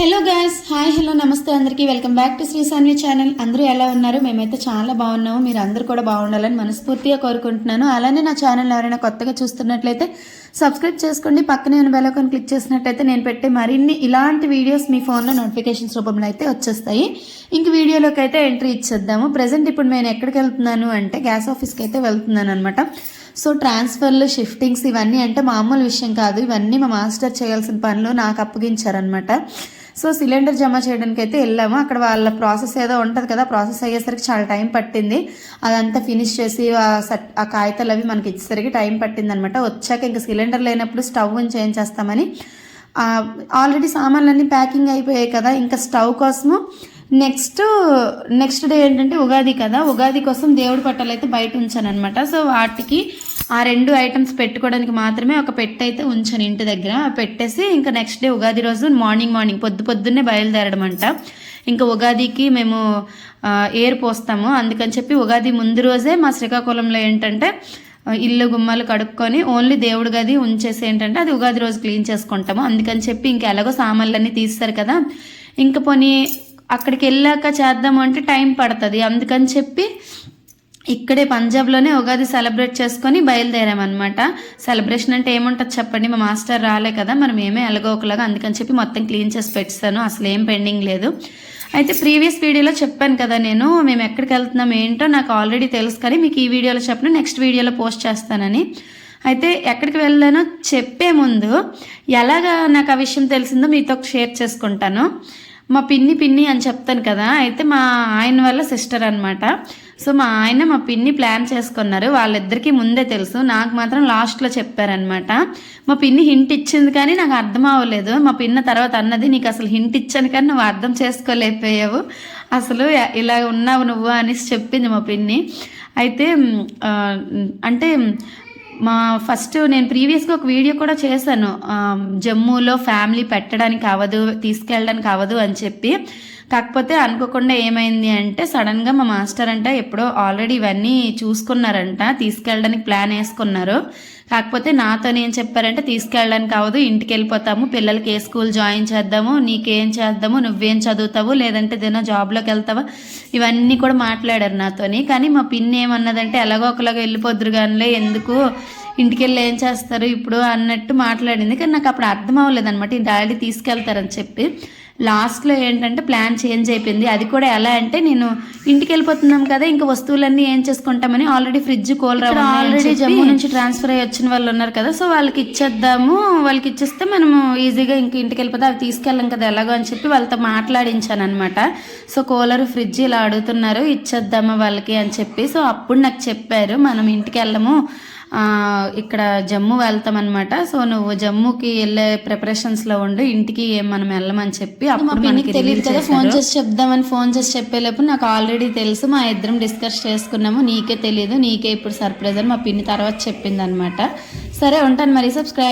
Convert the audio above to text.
Hello guys hi hello నమస్తే అందరికీ. Welcome back to Sri Sanvi channel అందరూ ఎలా ఉన్నారు? మేమైతే చాలా బాగున్నాము. మీరు అందరూ కూడా బాగుండాలని మనస్ఫూర్తిగా కోరుకుంటున్నాను. అలానే నా ఛానల్ ఎవరైనా కొత్తగా చూస్తున్నట్లయితే సబ్స్క్రైబ్ చేసుకోండి. పక్కనే ఉన్న బెలకొని క్లిక్ చేసినట్టయితే నేను పెట్టే మరిన్ని ఇలాంటి వీడియోస్ మీ ఫోన్లో నోటిఫికేషన్స్ రూపంలో అయితే వచ్చేస్తాయి. ఇంక వీడియోలోకి అయితే ఎంట్రీ ఇచ్చేద్దాము. ప్రజెంట్ ఇప్పుడు నేను ఎక్కడికి వెళ్తున్నాను అంటే గ్యాస్ ఆఫీస్కి అయితే వెళ్తున్నాను అనమాట సో ట్రాన్స్ఫర్లు షిఫ్టింగ్స్ ఇవన్నీ అంటే మామూలు విషయం కాదు. ఇవన్నీ మా మాస్టర్ చేయాల్సిన పనులు నాకు అప్పగించారనమాట సో సిలిండర్ జమ చేయడానికి అయితే వెళ్ళాము. అక్కడ వాళ్ళ ప్రాసెస్ ఏదో ఉంటుంది కదా ప్రాసెస్ అయ్యేసరికి చాలా టైం పట్టింది. అదంతా ఫినిష్ చేసి ఆ ఆ కాగితాలు అవి మనకి ఇచ్చేసరికి టైం పట్టింది అనమాట వచ్చాక ఇంకా సిలిండర్ లేనప్పుడు స్టవ్ చేంజ్ చేస్తామని. ఆల్రెడీ సామాన్లన్నీ ప్యాకింగ్ అయిపోయాయి కదా ఇంకా స్టవ్ కోసము నెక్స్ట్ నెక్స్ట్ డే ఏంటంటే ఉగాది కదా. ఉగాది కోసం దేవుడి పట్టాలు అయితే బయట ఉంచాను అనమాట సో వాటికి ఆ రెండు ఐటమ్స్ పెట్టుకోవడానికి మాత్రమే ఒక పెట్టె అయితే ఉంచాను ఇంటి దగ్గర. పెట్టేసి ఇంకా నెక్స్ట్ డే ఉగాది రోజు మార్నింగ్ మార్నింగ్ పొద్దు పొద్దున్నే బయలుదేరడం అంట. ఇంకా ఉగాదికి మేము ఏర్ పోస్తాము. అందుకని చెప్పి ఉగాది ముందు రోజే మా శ్రీకాకుళంలో ఏంటంటే ఇల్లు గుమ్మాలు కడుక్కొని ఓన్లీ దేవుడి గది ఉంచేసి ఏంటంటే అది ఉగాది రోజు క్లీన్ చేసుకుంటాము. అందుకని చెప్పి ఇంకా ఎలాగో సామాన్లన్నీ తీస్తారు కదా. ఇంకా పోనీ అక్కడికి వెళ్ళాక చేద్దాము అంటే టైం పడుతుంది. అందుకని చెప్పి ఇక్కడే పంజాబ్లోనే ఉగాది సెలబ్రేట్ చేసుకొని బయలుదేరామన్నమాట. సెలబ్రేషన్ అంటే ఏముంటుంది చెప్పండి? మా మాస్టర్ రాలే కదా మనం ఏమే ఎలాగో ఒకలాగా అందుకని చెప్పి మొత్తం క్లీన్ చేసి పెట్టాను అసలు ఏం పెండింగ్ లేదు. అయితే ప్రీవియస్ వీడియోలో చెప్పాను కదా నేను మేము ఎక్కడికి వెళ్తున్నాం ఏంటో నాకు ఆల్రెడీ తెలుసు కానీ మీకు ఈ వీడియోలో చెప్పను నెక్స్ట్ వీడియోలో పోస్ట్ చేస్తానని. అయితే ఎక్కడికి వెళ్ళానో చెప్పే ముందు ఎలాగా నాకు ఆ విషయం తెలిసిందో మీతో షేర్ చేసుకుంటాను. మా పిన్ని పిన్ని అని చెప్తాను కదా. అయితే మా ఆయన వల్ల సిస్టర్ అనమాట సో మా ఆయన మా పిన్ని ప్లాన్ చేసుకున్నారు. వాళ్ళిద్దరికీ ముందే తెలుసు. నాకు మాత్రం లాస్ట్లో చెప్పారనమాట మా పిన్ని హింట్ ఇచ్చింది కానీ నాకు అర్థం అవ్వలేదు. మా పిన్న తర్వాత అన్నది నీకు అసలు హింట్ ఇచ్చాను కానీ నువ్వు అర్థం చేసుకోలేకపోయావు. అసలు ఇలా ఉన్నావు నువ్వు అనేసి చెప్పింది మా పిన్ని. అయితే అంటే మా ఫస్ట్ నేను ప్రీవియస్గా ఒక వీడియో కూడా చేశాను. జమ్మూలో ఫ్యామిలీ పెట్టడానికి అవ్వదు తీసుకెళ్ళడానికి అవ్వదు అని చెప్పి. కాకపోతే అనుకోకుండా ఏమైంది అంటే సడన్గా మా మాస్టర్ అంట ఎప్పుడో ఆల్రెడీ ఇవన్నీ చూసుకున్నారంట తీసుకెళ్ళడానికి ప్లాన్ వేసుకున్నారు. కాకపోతే నాతో ఏం చెప్పారంటే తీసుకెళ్ళడానికి కావదు ఇంటికి వెళ్ళిపోతాము పిల్లలకి ఏ స్కూల్ జాయిన్ చేద్దాము నీకేం చేద్దాము నువ్వేం చదువుతావు లేదంటే ఏదైనా జాబ్లోకి వెళ్తావా? ఇవన్నీ కూడా మాట్లాడారు నాతోని. కానీ మా పిన్ని ఏమన్నదంటే ఎలాగో ఒకలాగా వెళ్ళిపోద్దురు కానీ ఎందుకు ఇంటికి వెళ్ళి ఏం చేస్తారు ఇప్పుడు? అన్నట్టు మాట్లాడింది. కానీ నాకు అప్పుడు అర్థం అవ్వలేదు అనమాట డాడీ తీసుకెళ్తారని చెప్పి. లాస్ట్లో ఏంటంటే ప్లాన్ చేంజ్ అయిపోయింది. అది కూడా ఎలా అంటే నేను ఇంటికి వెళ్ళిపోతున్నాం కదా ఇంకా వస్తువులన్నీ ఏం చేసుకుంటామని already fridge cooler already Jammu నుంచి ట్రాన్స్ఫర్ అయ్యి వచ్చిన వాళ్ళు ఉన్నారు కదా సో వాళ్ళకి ఇచ్చేద్దాము. వాళ్ళకి ఇచ్చేస్తే మనము ఈజీగా ఇంక ఇంటికి వెళ్ళిపోతే అవి తీసుకెళ్ళాం కదా ఎలాగో అని చెప్పి వాళ్ళతో మాట్లాడించాను అనమాట సో కూలర్ ఫ్రిడ్జ్ ఇలా అడుగుతున్నారు ఇచ్చేద్దామా వాళ్ళకి అని చెప్పి. సో అప్పుడు నాకు చెప్పారు మనం ఇంటికి వెళ్ళము. ఇక్కడ జమ్మూ వెళ్తామన్నమాట. సో నువ్వు జమ్మూకి వెళ్ళే ప్రిపరేషన్స్లో ఉండు ఇంటికి మనం వెళ్ళమని చెప్పి అప్పుడు మనకి తెలియదు కదా ఫోన్ చేసి చెప్దామని ఫోన్ చేసి చెప్పేలోపు నాకు ఆల్రెడీ తెలుసు మా ఇద్దరం డిస్కస్ చేసుకున్నాము నీకే తెలియదు నీకే ఇప్పుడు సర్ప్రైజ్ అని మా పిన్ని తర్వాత చెప్పింది అనమాట సరే ఉంటాను మరి సబ్స్క్రైబ్